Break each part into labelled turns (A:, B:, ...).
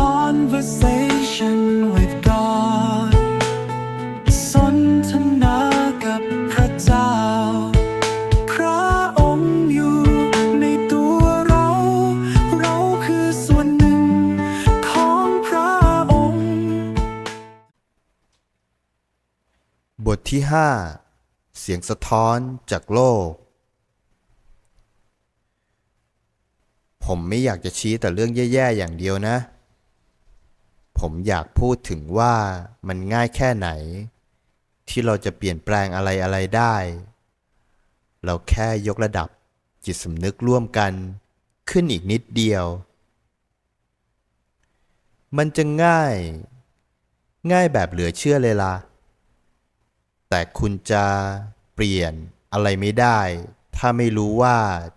A: conversation with God สนทนากับพระเจ้า พระองค์อยู่ในตัวเรา เราคือส่วนหนึ่งของพระองค์
B: บทที่ 5 เสียงสะท้อนจากโลก ผมไม่อยากจะชี้แต่เรื่องแย่ ๆ อย่างเดียวนะ ผมอยากพูดถึงว่ามันง่ายแค่ไหน ที่เราจะเปลี่ยนแปลงอะไรอะไรได้ เราแค่ยกระดับจิตสำนึกร่วมกันขึ้นอีกนิดเดียว มันจะง่าย ง่ายแบบเหลือเชื่อเลยล่ะ แต่คุณจะเปลี่ยนอะไรไม่ได้ ถ้าไม่รู้ว่า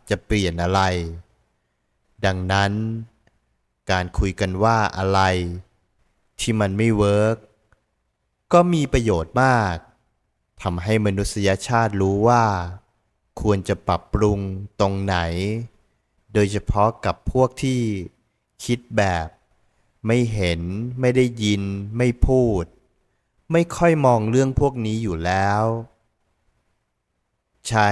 B: จะเปลี่ยนอะไร ดังนั้น การคุยกันว่าอะไร ที่มันไม่เวิร์กก็มีประโยชน์มากทำให้มนุษยชาติรู้ว่า ควรจะปรับปรุงตรงไหน โดยเฉพาะกับพวกที่คิดแบบ ไม่เห็นไม่ได้ยิน ไม่พูด ไม่ค่อยมองเรื่องพวกนี้อยู่แล้ว ใช่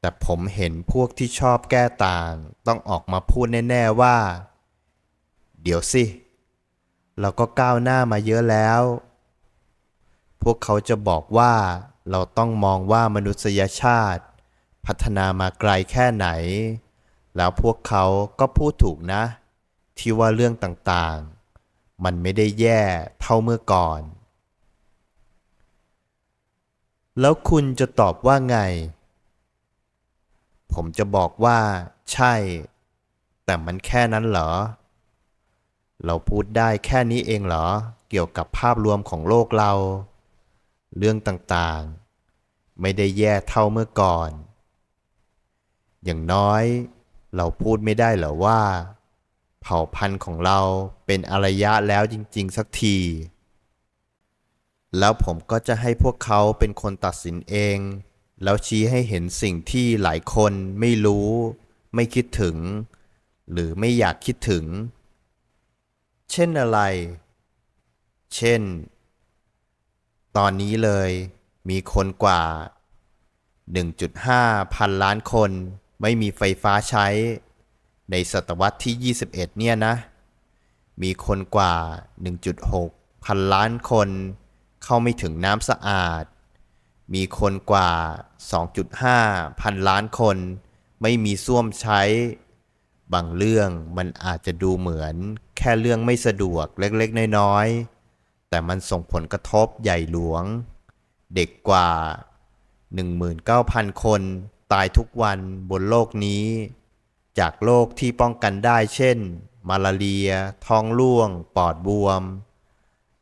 B: แต่ผมเห็นพวกที่ชอบแก้ต่าง ต้องออกมาพูดแน่ ๆว่า เดี๋ยวสิ เราก็ก้าวหน้ามาเยอะแล้ว พวกเขาจะบอกว่าเราต้องมองว่ามนุษยชาติ พัฒนามาไกลแค่ไหน แล้วพวกเขาก็พูดถูกนะ ที่ว่าเรื่องต่างๆ มันไม่ได้แย่เท่าเมื่อก่อน แล้วคุณจะตอบว่าไง ผมจะบอกว่า ใช่ แต่มันแค่นั้นเหรอ เราพูดได้แค่นี้เองเหรอ เกี่ยวกับภาพรวมของโลกเรา เรื่องต่างๆ ไม่ได้แย่เท่าเมื่อก่อน อย่างน้อย เราพูดไม่ได้เหรอว่า เผ่าพันธุ์ของเราเป็นอารยะแล้วจริง ๆ สักที แล้วผมก็จะให้พวกเขาเป็นคนตัดสินเอง แล้วชี้ให้เห็นสิ่งที่หลายคนไม่รู้ ไม่คิดถึง หรือไม่อยากคิดถึง เช่นอะไร เช่น ตอนนี้เลยมีคนกว่า 1.5 พันล้านคนไม่มีไฟฟ้าใช้ ในศตวรรษที่ 21 เนี่ยนะ มีคนกว่า 1.6 พันล้านคนเข้าไม่ถึงน้ำสะอาด มีคนกว่า 2.5 พันล้านคน ไม่มีส้วมใช้ บางเรื่องมันอาจจะดูเหมือนแค่เรื่องไม่สะดวกเล็กๆ น้อยๆ แต่มันส่งผลกระทบใหญ่หลวง เด็กกว่า 19,000 คนตายทุกวันบนโลกนี้ จากโรคที่ป้องกันได้เช่น มาลาเรีย ท้องร่วง ปอดบวม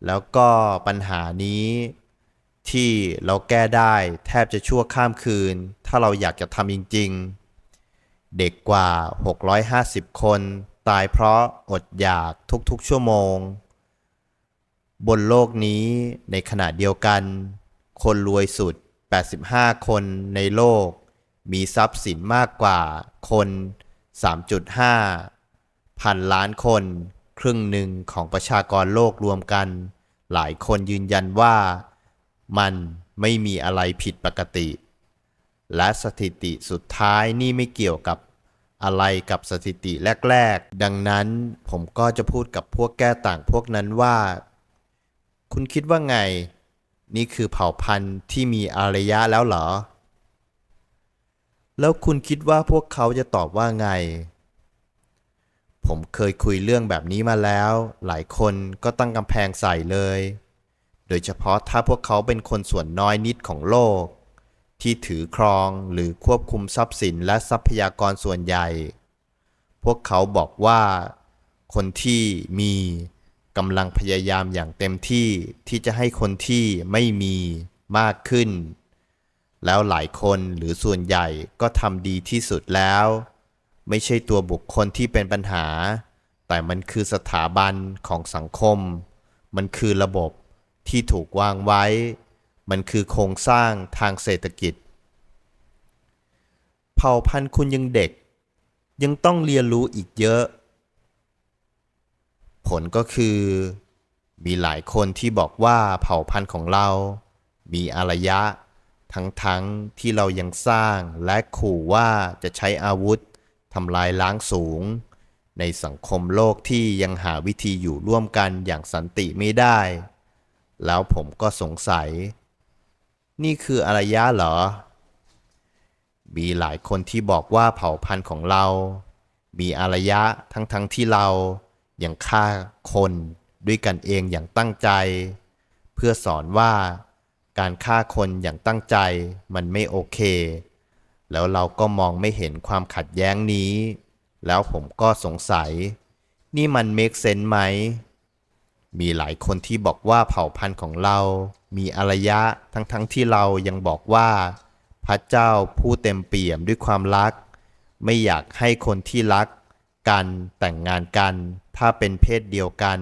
B: แล้วก็ปัญหานี้ ที่เราแก้ได้แทบจะชั่วข้ามคืน ถ้าเราอยากจะทำจริง ๆ เด็กกว่า 650 คน ตายเพราะอดอยากทุกๆชั่วโมง บนโลกนี้ในขณะเดียวกัน คนรวยสุด 85 คนในโลก มีทรัพย์สินมากกว่าคน 3.5 พันล้านคน ครึ่งหนึ่งของประชากรโลกรวมกัน หลายคนยืนยันว่า มันไม่มีอะไรผิดปกติ และสถิติสุดท้ายนี่ไม่เกี่ยวกับอะไรกับสถิติแรก ๆ ดังนั้นผมก็จะพูดกับพวกแก้ต่างพวกนั้นว่า คุณคิดว่าไง นี่คือเผ่าพันธุ์ที่มีอารยะแล้วเหรอ แล้วคุณคิดว่าพวกเขาจะตอบว่าไง ผมเคยคุยเรื่องแบบนี้มาแล้ว หลายคนก็ตั้งกำแพงใส่เลย โดยเฉพาะถ้าพวกเขาเป็นคนส่วนน้อยนิดของโลก ที่ถือครองหรือควบคุมทรัพย์สินและทรัพยากรส่วนใหญ่ พวกเขาบอกว่า คนที่มีกำลังพยายามอย่างเต็มที่ที่จะให้คนที่ไม่มีมากขึ้น แล้วหลายคนหรือส่วนใหญ่ก็ทำดีที่สุดแล้ว ไม่ใช่ตัวบุคคลที่เป็นปัญหา แต่มันคือสถาบันของสังคม มันคือระบบที่ถูกวางไว้ มันคือโครงสร้างทางเศรษฐกิจ เผ่าพันธุ์คุณยังเด็ก ยังต้องเรียนรู้อีกเยอะ ผลก็คือ มีหลายคนที่บอกว่าเผ่าพันธุ์ของเรา มีอารยะ ทั้งๆที่เรายังสร้างและขู่ว่าจะใช้อาวุธทำลายล้างสูง ในสังคมโลกที่ยังหาวิธีอยู่ร่วมกันอย่างสันติไม่ได้ แล้วผมก็สงสัย นี่คืออารยะเหรอ มีหลายคนที่บอกว่าเผ่าพันธุ์ของเรา มีอารยะทั้งๆทที่เรายังฆ่าคนด้วยกันเองอย่างตั้งใจ เพื่อสอนว่าการฆ่าคนอย่างตั้งใจมันไม่โอเค แล้วเราก็มองไม่เห็นความขัดแย้งนี้ แล้วผมก็สงสัย นี่มันเมคเซนไหม มีหลายคนที่บอกว่าเผ่าพันธุ์ของเรา มีอารยะทั้งๆทที่เรายังบอกว่า พระเจ้าผู้เต็มเปี่ยมด้วยความรัก ไม่อยากให้คนที่รักกันแต่งงานกัน ถ้าเป็นเพศเดียวกัน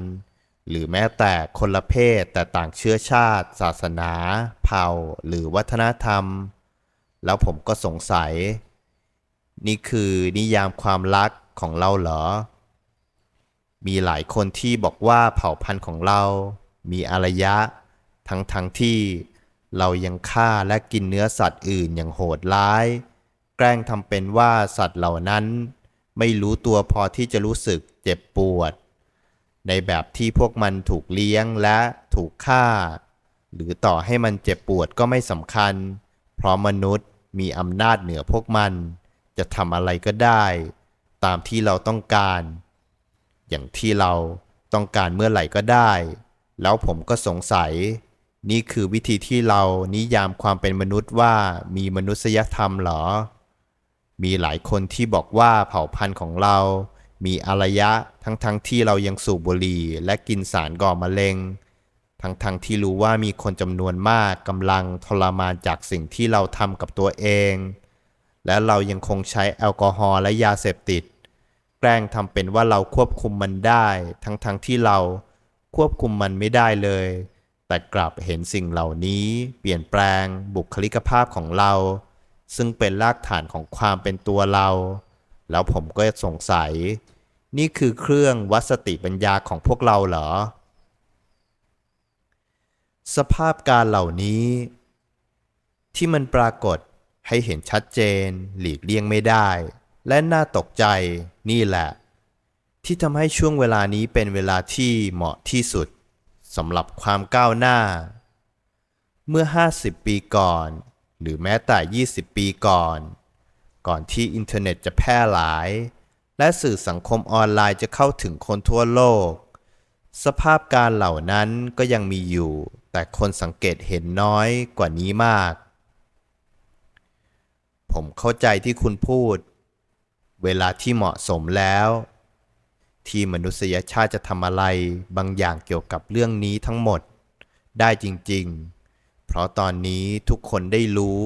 B: หรือแม้แต่คนละเพศแต่ต่างเชื้อชาติ ศาสนา เผ่าหรือวัฒนธรรม แล้วผมก็สงสัย นี่คือนิยามความรักของเราเหรอ มีหลายคนที่บอกว่าเผ่าพันธุ์ของเรา มีอารยะ ทั้งทั้งที่เรายังฆ่าและกินเนื้อสัตว์อื่นอย่างโหดร้าย แกล้งทำเป็นว่าสัตว์เหล่านั้น ไม่รู้ตัวพอที่จะรู้สึกเจ็บปวด ในแบบที่พวกมันถูกเลี้ยงและถูกฆ่า หรือต่อให้มันเจ็บปวดก็ไม่สำคัญ เพราะมนุษย์มีอำนาจเหนือพวกมัน จะทำอะไรก็ได้ ตามที่เราต้องการ อย่างที่เราต้องการเมื่อไหร่ก็ได้ แล้วผมก็สงสัย นี่คือวิธีที่เรานิยามความเป็นมนุษย์ว่ามีมนุษยธรรมเหรอ มีหลายคนที่บอกว่าเผ่าพันธุ์ของเรา มีอารยะทั้งๆทที่เรายังสูบบุหรี่และกินสารก่อมะเร็ง ทั้งๆทที่รู้ว่ามีคนจำนวนมากกำลังทรมานจากสิ่งที่เราทำกับตัวเอง และเรายังคงใช้แอลกอฮอล์และยาเสพติด แกล้งทำเป็นว่าเราควบคุมมันได้ ทั้งๆทที่เราควบคุมมันไม่ได้เลย แต่กลับเห็นสิ่งเหล่านี้ เปลี่ยนแปลงบุคลิกภาพของเรา ซึ่งเป็นรากฐานของความเป็นตัวเรา แล้วผมก็สงสัย นี่คือเครื่องวัดสติปัญญาของพวกเราเหรอ สภาพการเหล่านี้ ที่มันปรากฏให้เห็นชัดเจน หลีกเลี่ยงไม่ได้ และน่าตกใจนี่แหละ ที่ทำให้ช่วงเวลานี้เป็นเวลาที่เหมาะที่สุดสำหรับความก้าวหน้า เมื่อ 50 ปีก่อน หรือแม้แต่ 20 ปีก่อน ก่อนที่อินเทอร์เน็ตจะแพร่หลาย และสื่อสังคมออนไลน์จะเข้าถึงคนทั่วโลก สภาพการเหล่านั้นก็ยังมีอยู่ แต่คนสังเกตเห็นน้อยกว่านี้มาก ผมเข้าใจที่คุณพูด เวลาที่เหมาะสมแล้ว ที่มนุษยชาติจะทำอะไรบางอย่างเกี่ยวกับเรื่องนี้ทั้งหมด ได้จริงๆ เพราะตอนนี้ทุกคนได้รู้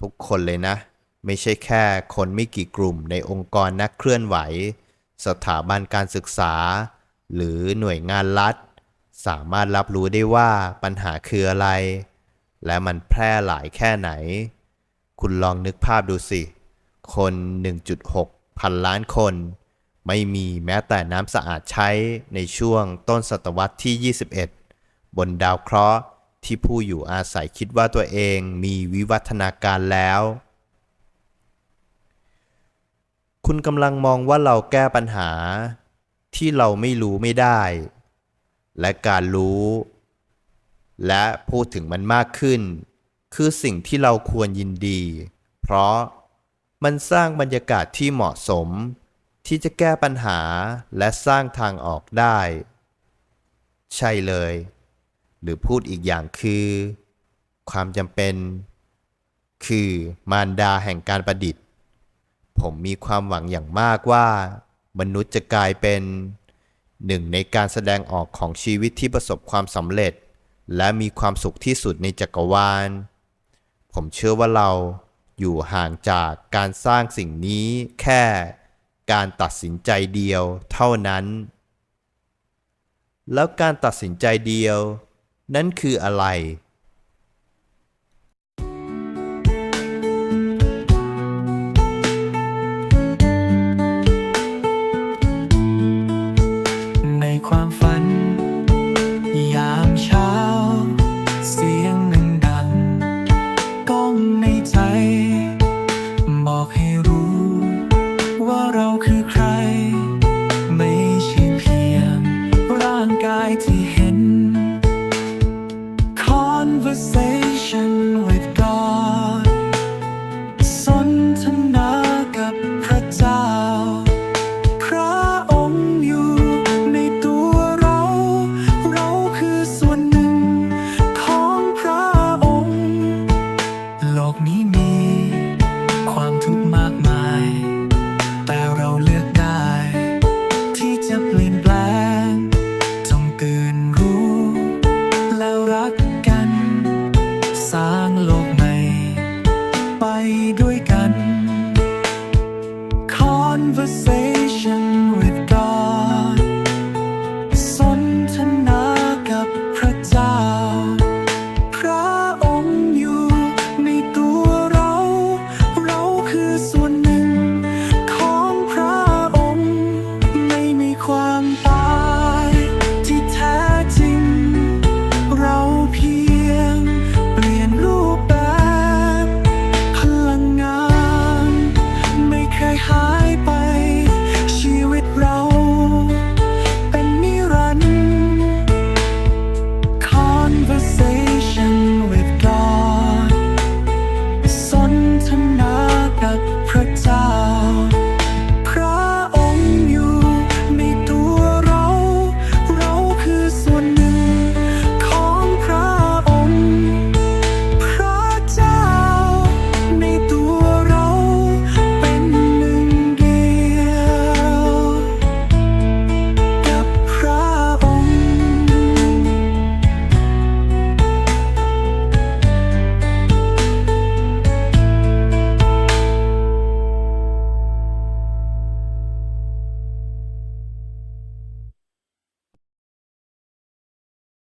B: ทุกคนเลยนะ ไม่ใช่แค่คนไม่กี่กลุ่มในองค์กรนักเคลื่อนไหว สถาบันการศึกษา หรือหน่วยงานรัฐ สามารถรับรู้ได้ว่าปัญหาคืออะไร และมันแพร่หลายแค่ไหน คุณลองนึกภาพดูสิ คน 1.6 พันล้านคน ไม่มีแม้แต่น้ำสะอาดใช้ในช่วงต้นศตวรรษที่ 21 บนดาวเคราะห์ที่ผู้อยู่อาศัยคิดว่าตัวเองมีวิวัฒนาการแล้ว คุณกำลังมองว่าเราแก้ปัญหาที่เราไม่รู้ไม่ได้ และการรู้ และพูดถึงมันมากขึ้น คือสิ่งที่เราควรยินดี เพราะ มันสร้างบรรยากาศที่เหมาะสม ที่จะแก้ปัญหาและสร้างทางออกได้ ใช่เลย หรือพูดอีกอย่างคือ ความจำเป็น คือมารดาแห่งการประดิษฐ์ ผมมีความหวังอย่างมากว่า มนุษย์จะกลายเป็นหนึ่งในการแสดงออกของชีวิตที่ประสบความสำเร็จ และมีความสุขที่สุดในจักรวาล ผมเชื่อว่าเรา อยู่ห่างจากการสร้างสิ่งนี้แค่การตัดสินใจเดียวเท่านั้น แล้วการตัดสินใจเดียว นั้นคืออะไร